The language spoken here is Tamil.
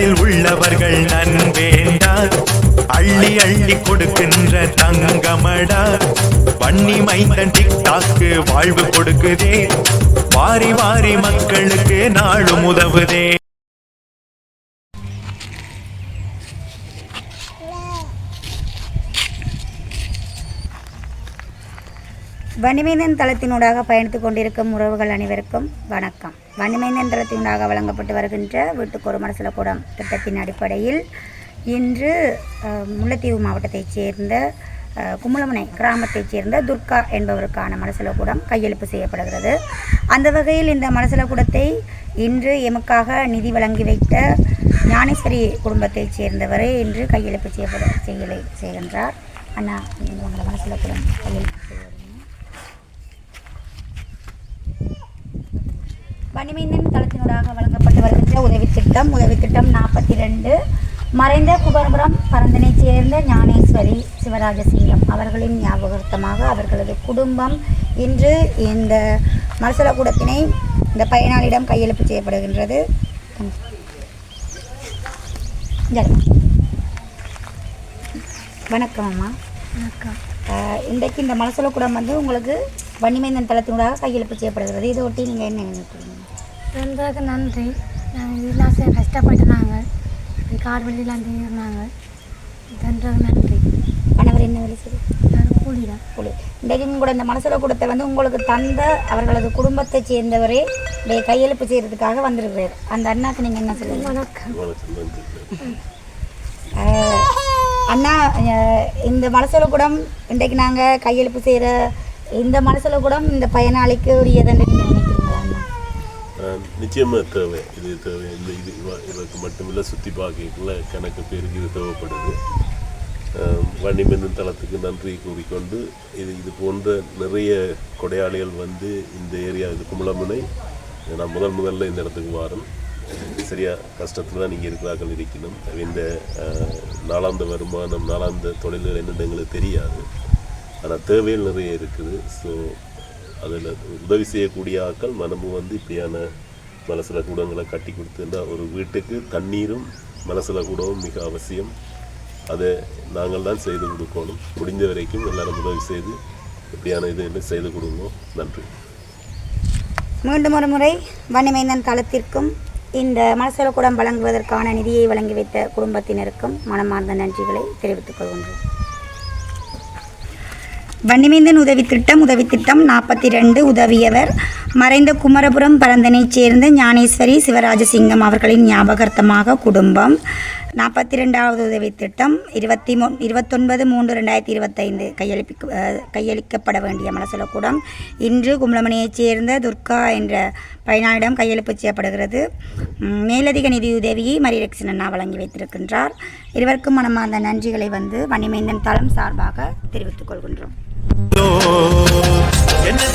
உள்ளத்தில் உள்ளவர்கள் நன்வேண்டா அள்ளி அள்ளி கொடுக்கின்ற தங்கமடா. வன்னி மைந்தன் டிக்டாக்கு வாழ்வு கொடுக்குதே. வாரி வாரி மக்களுக்கு நாளும் உதவுதே. வன்னிமைந்தன் தளத்தினூடாக பயணித்துக் கொண்டிருக்கும் உறவுகள் அனைவருக்கும் வணக்கம். வன்னிமைந்தன் தளத்தினூடாக வழங்கப்பட்டு வருகின்ற வீட்டுக்கு ஒரு மனசில் கூடம் திட்டத்தின் அடிப்படையில் இன்று முல்லைத்தீவு மாவட்டத்தைச் சேர்ந்த அஹ், கிராமத்தைச் சேர்ந்த துர்கா என்பவருக்கான மனசில கூடம் கையெழுப்பு செய்யப்படுகிறது. அந்த வகையில் இந்த மனசில கூடத்தை இன்று எமக்காக நிதி வழங்கி வைத்த ஞானேஸ்வரி குடும்பத்தைச் சேர்ந்தவரே இன்று கையெழுப்பு செய்யப்பட செய்யலை செய்கின்றார். அண்ணா நீங்கள் மனசில கூடம் கையெழுப்பு வன்னிமைந்தன் தளத்தினூடாக வழங்கப்பட்டு வருகின்ற உதவி திட்டம் உதவி திட்டம் நாற்பத்தி ரெண்டு மறைந்த குபர்புரம் பரந்தனைச் சேர்ந்த ஞானேஸ்வரி சிவராஜசிங்கம் அவர்களின் ஞாபகார்த்தமாக அவர்களது குடும்பம் இன்று இந்த மலசல கூடத்தினை இந்த பயனாளியிடம் கையெழுப்பு செய்யப்படுகின்றது. வணக்கம் அம்மா. வணக்கம். இன்றைக்கு இந்த மலசல கூடம் வந்து உங்களுக்கு வன்னிமைந்தன் தளத்தினூடாக கையெழுப்பு செய்யப்படுகிறது. இதை ஒட்டி நீங்கள் என்ன நினைக்கிறீங்க? பிறந்ததுக்கு நன்றி. நாங்கள் இதெல்லாம் கஷ்டப்பட்டு நாங்கள் காடு வெளியெல்லாம் தீர்னாங்க தந்தது நன்றி. கணவர் என்ன வேலை செய்யும் நான் கூலி. தான் புலி இன்றைக்கும் கூட இந்த மனசுல கூடத்தை வந்து உங்களுக்கு தந்த அவர்களது குடும்பத்தை சேர்ந்தவரே இன்றைய கையெழுப்பு செய்யறதுக்காக வந்திருக்கிறார். அந்த அண்ணாக்கு நீங்கள் என்ன சொல்லுங்க வணக்கம். அண்ணா இந்த மனசுல கூடம் இன்றைக்கு நாங்கள் கையெழுப்பு செய்கிற இந்த மனசுல கூடம் இந்த பயனாளிக்கு உரியதுன்னு நீங்கள் நிச்சயமாக தேவை. இது தேவை. இந்த இது இதுக்கு இவருக்கு மட்டுமில்லை சுற்றி பார்க்கக்குள்ள கணக்கு பேருக்கு இது தேவைப்படுது. ஆஹ் தளத்துக்கு நன்றி கூறிக்கொண்டு இது இது போன்ற நிறைய கொடையாளிகள் வந்து இந்த ஏரியா இது குமளமுனை நான் முதல் முதல்ல இந்த இடத்துக்கு வாரேன். சரியா கஷ்டத்தில் தான் நீங்கள் இருக்கிறார்கள் இருக்கணும் இந்த நாளாந்த வருமானம் நாளாந்த தொழில்கள் என்னென்னு எங்களுக்கு தெரியாது. ஆனால் தேவைகள் நிறைய இருக்குது. ஸோ அதில் உதவி செய்யக்கூடிய ஆட்கள் மனமும் வந்து இப்படியான மலசில கூடங்களை கட்டி கொடுத்துருந்தா ஒரு வீட்டுக்கு தண்ணீரும் மலசில கூடவும் மிக அவசியம். அதை நாங்கள் தான் செய்து கொடுக்கணும். முடிஞ்ச வரைக்கும் எல்லாரும் உதவி செய்து இப்படியான இது செய்து கொடுங்க நன்றி. மீண்டும் ஒரு முறை வன்னிமைந்தன் தளத்திற்கும் இந்த மனசுல கூடம் வழங்குவதற்கான நிதியை வழங்கி வைத்த குடும்பத்தினருக்கும் மனமார்ந்த நன்றிகளை தெரிவித்துக் கொள்கின்றோம். வன்னிமைந்தன் உதவி திட்டம் உதவி திட்டம் நாற்பத்தி ரெண்டு உதவியவர். மறைந்த குமரபுரம் பரந்தனைச் சேர்ந்த ஞானேஸ்வரி சிவராஜசிங்கம் அவர்களின் ஞாபகார்த்தமாக குடும்பம். நாற்பத்தி ரெண்டாவது உதவி திட்டம் இருபத்தி மூ இருபத்தொன்பது மூன்று ரெண்டாயிரத்தி இருபத்தைந்து. கையளிப்பிக்க கையளிக்கப்பட வேண்டிய கூடம். இன்று கும்பலமணியைச் சேர்ந்த துர்கா என்ற பயனாளிடம் கையெழுப்பு செய்யப்படுகிறது. மேலதிக நிதியுதவியை மரியலட்சுமி அண்ணா வழங்கி வைத்திருக்கின்றார். இருவருக்கும் மனமார்ந்த நன்றிகளை வந்து வன்னிமைந்தன் தளம் சார்பாக தெரிவித்துக் கொள்கின்றோம்.